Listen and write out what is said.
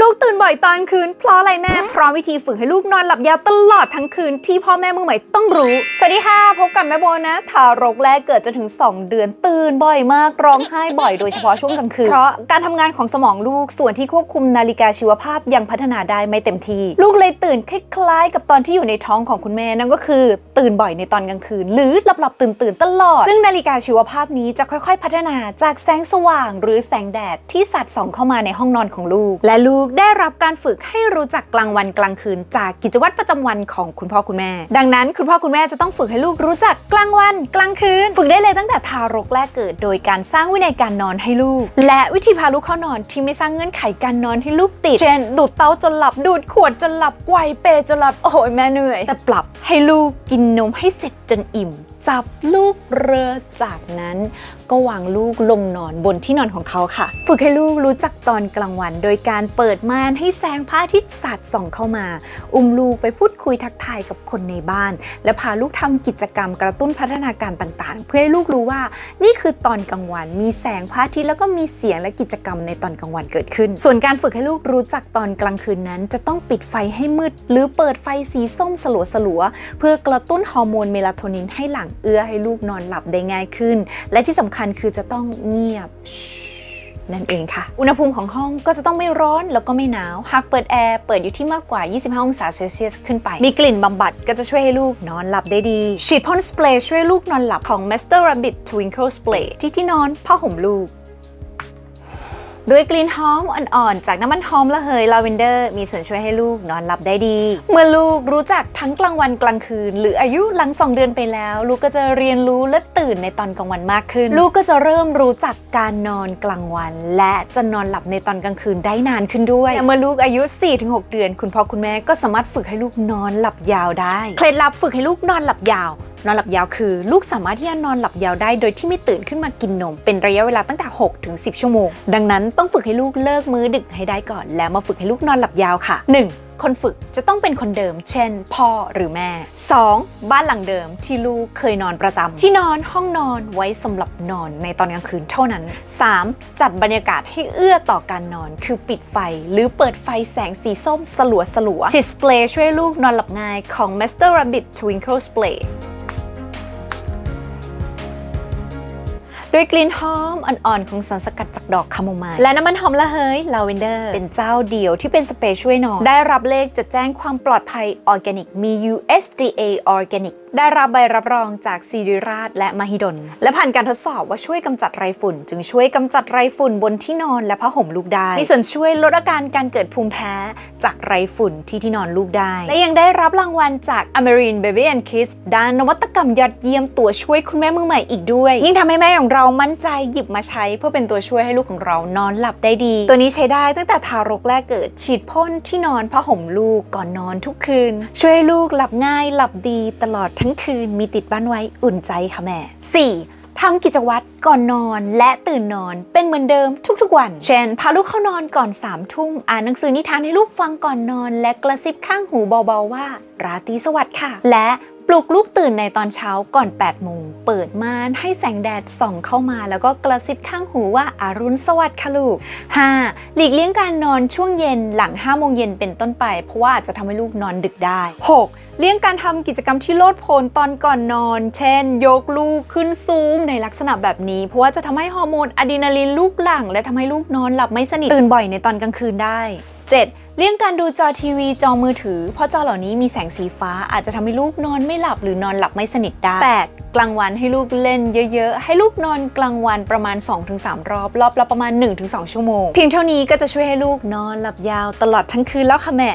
ลูกตื่นบ่อยตอนคืน เพราะอะไรแม่เพราะวิธีฝึกให้ลูกนอนหลับยาวตลอดทั้งคืนที่พ่อแม่มือใหม่ต้องรู้ สวัสดีค่ะ พบกับแม่โบนะ ทารกแรกเกิดจนถึง 2 เดือนตื่นบ่อยมากร้องไห้บ่อยโดยเฉพาะช่วงกลางคืน เพราะการทำงานของสมองลูกส่วนที่ควบคุมนาฬิกาชีวภาพยังพัฒนาได้ไม่เต็มที่ ลูกเลยตื่นคล้ายๆ กับตอนที่อยู่ในท้องของคุณแม่นั่นก็คือ ตื่นบ่อยในตอนกลางคืน หรือหลับๆตื่นๆตลอด ซึ่งนาฬิกาชีวภาพนี้จะค่อย ๆ พัฒนาจากแสงสว่าง หรือแสงแดดที่สัดส่องเข้ามาในห้องนอนของลูกและลูกได้รับการฝึกให้รู้จักกลางวันกลางคืน จากกิจวัตรประจำวันของคุณพ่อคุณแม่ ดังนั้นคุณพ่อคุณแม่จะต้องฝึกให้ลูกรู้จักกลางวันกลางคืน ฝึกได้เลยตั้งแต่ทารกแรกเกิด โดยการสร้างวินัยการนอนให้ลูก และวิธีพาลูกเข้านอนที่ไม่สร้างเงื่อนไขการนอนให้ลูกติด เช่น ดูดเต้าจนหลับ ดูดขวดจนหลับไกวเปจนหลับ โอ้ยแม่เหนื่อย แต่ปรับให้ลูกกินนมให้เสร็จจนอิ่ม จับลูกเรือจากนั้น ก็วางลูกลงนอนบนที่นอนของเขาค่ะ ฝึกให้ลูกรู้จักตอนกลางวัน โดยการเปิดม่านให้แสงพระอาทิตย์สาดส่องเข้ามา อุ้มลูกไปพูดคุยทักทายกับคนในบ้าน และพาลูกทำกิจกรรมกระตุ้นพัฒนาการต่างๆ เพื่อให้ลูกรู้ว่านี่คือตอนกลางวัน มีแสงพระอาทิตย์แล้วก็มีเสียงและกิจกรรมในตอนกลางวันเกิดขึ้น ส่วนการฝึกให้ลูกรู้จักตอนกลางคืนนั้น จะต้องปิดไฟให้มืด หรือเปิดไฟสีส้มสลัวๆเพื่อกระตุ้นฮอร์โมนเมลาโทนินให้หลั่งเอื้อให้ลูกนอนหลับได้ง่ายขึ้น และที่สำคัญคือจะต้องเงียบนั่นเองค่ะ อุณหภูมิของห้องก็จะต้องไม่ร้อนแล้วก็ไม่หนาว หากเปิดแอร์เปิดอยู่ที่มากกว่า 25 องศาเซลเซียสขึ้นไป มีกลิ่นบำบัดก็จะช่วยให้ลูกนอนหลับได้ดี ฉีดพ่นสเปรย์ช่วยลูกนอนหลับของ Master Rabbit Twinkle Spray ที่ที่นอนผ้าห่มลูก ด้วยกลิ่นหอมอ่อนๆ จากน้ำมันหอมระเหยลาเวนเดอร์ มีส่วนช่วยให้ลูกนอนหลับได้ดี เมื่อลูกรู้จักทั้งกลางวันกลางคืน หรืออายุหลัง2เดือนไปแล้ว ลูกก็จะเรียนรู้และตื่นในตอนกลางวันมากขึ้น ลูกก็จะเริ่มรู้จักการนอนกลางวัน และจะนอนหลับในตอนกลางคืนได้นานขึ้นด้วยเมื่อลูกอายุ 4-6 เดือน คุณพ่อคุณแม่ก็สามารถฝึกให้ลูกนอนหลับยาวได้เคล็ดลับฝึกให้ลูกนอนหลับยาว นอนหลับยาวคือ ลูกสามารถที่จะนอนหลับยาวได้โดยที่ไม่ตื่นขึ้นมากินนม เป็นระยะเวลาตั้งแต่6ถึง10 ชั่วโมง ดังนั้นต้องฝึกให้ลูกเลิกมื้อดึกให้ได้ก่อน แล้วมาฝึกให้ลูกนอนหลับยาวค่ะ 1. คนฝึกจะต้องเป็นคนเดิม เช่น พ่อหรือแม่ 2. บ้านหลังเดิมที่ลูกเคยนอนประจำ ที่นอนห้องนอนไว้สำหรับนอนในตอนกลางคืนเท่านั้น 3. จัดบรรยากาศให้เอื้อต่อการนอน คือปิดไฟ หรือเปิดไฟแสงสีส้มสลัวสลัวๆฉีดสเปรย์ช่วยลูกนอนหลับง่ายของ Master Rabbit Twinkle Spray ด้วยกลิ่นหอมอ่อนๆ ของสารสกัดจากดอกคาโมไมล์และน้ำมันหอมระเหยลาเวนเดอร์ เป็นเจ้าเดียวที่เป็นสเปรย์ช่วยนอนได้รับเลขจดแจ้งความปลอดภัยออร์แกนิกมี USDA Organic ได้รับใบรับรองจากซีริราชและมหิดล และผ่านการทดสอบว่าช่วยกำจัดไรฝุ่น จึงช่วยกำจัดไรฝุ่นบนที่นอนและผ้าห่มลูกได้ มีส่วนช่วยลดอาการการเกิดภูมิแพ้จากไรฝุ่นที่ที่นอนลูกได้ และยังได้รับรางวัลจาก Amerin Baby and Kids ด้านนวัตกรรมยอดเยี่ยมตัวช่วยคุณแม่มือใหม่อีกด้วย ยิ่งทำให้แม่ของเรามั่นใจหยิบมาใช้ เพื่อเป็นตัวช่วยให้ลูกของเรานอนหลับได้ดี ตัวนี้ใช้ได้ตั้งแต่ทารกแรกเกิดฉีดพ่นที่นอนผ้าห่มลูกก่อนนอนทุกคืน ช่วยลูกหลับง่ายหลับดีตลอดทั้งคืนมีติดบ้านไว้อุ่นใจค่ะแม่ 4. ทำกิจวัตรก่อนนอนและตื่นนอนเป็นเหมือนเดิมทุกๆวัน เช่น พาลูกเข้านอนก่อน3ามทุ่มอ่านหนังสือนิทานให้ลูกฟังก่อนนอน และกระซิบข้างหูเบาๆว่า ราตรีสวัสดิ์ค่ะ และ ลุกลูกตื่นในตอนเช้าก่อน 8 โมง เปิดม่านให้แสงแดดส่องเข้ามา แล้วก็กระซิบข้างหูว่าอารุณสวัสดิ์ค่ะลูก 5. หลีกเลี่ยงการนอนช่วงเย็นหลัง 5 โมงเย็นเป็นต้นไป เพราะว่าอาจจะทำให้ลูกนอนดึกได้ 6. เลี่ยงการทำกิจกรรมที่โลดโผนตอนก่อนนอน เช่น ยกลูกขึ้นซูมในลักษณะแบบนี้ เพราะว่าจะทำให้ฮอร์โมนอะดรีนาลินลูกหลั่งและทำให้ลูกนอนหลับไม่สนิทตื่นบ่อยในตอนกลางคืนได้ 7. เลี่ยงการดูจอทีวีจอมือถือ เพราะจอเหล่านี้มีแสงสีฟ้าอาจจะทำให้ลูกนอนไม่หลับหรือนอนหลับไม่สนิทได้ 8. กลางวันให้ลูกเล่นเยอะๆ ให้ลูกนอนกลางวันประมาณ 2-3 รอบ รอบละประมาณ 1-2 ชั่วโมง เพียงเท่านี้ก็จะช่วยให้ลูกนอนหลับยาวตลอดทั้งคืนแล้วค่ะแม่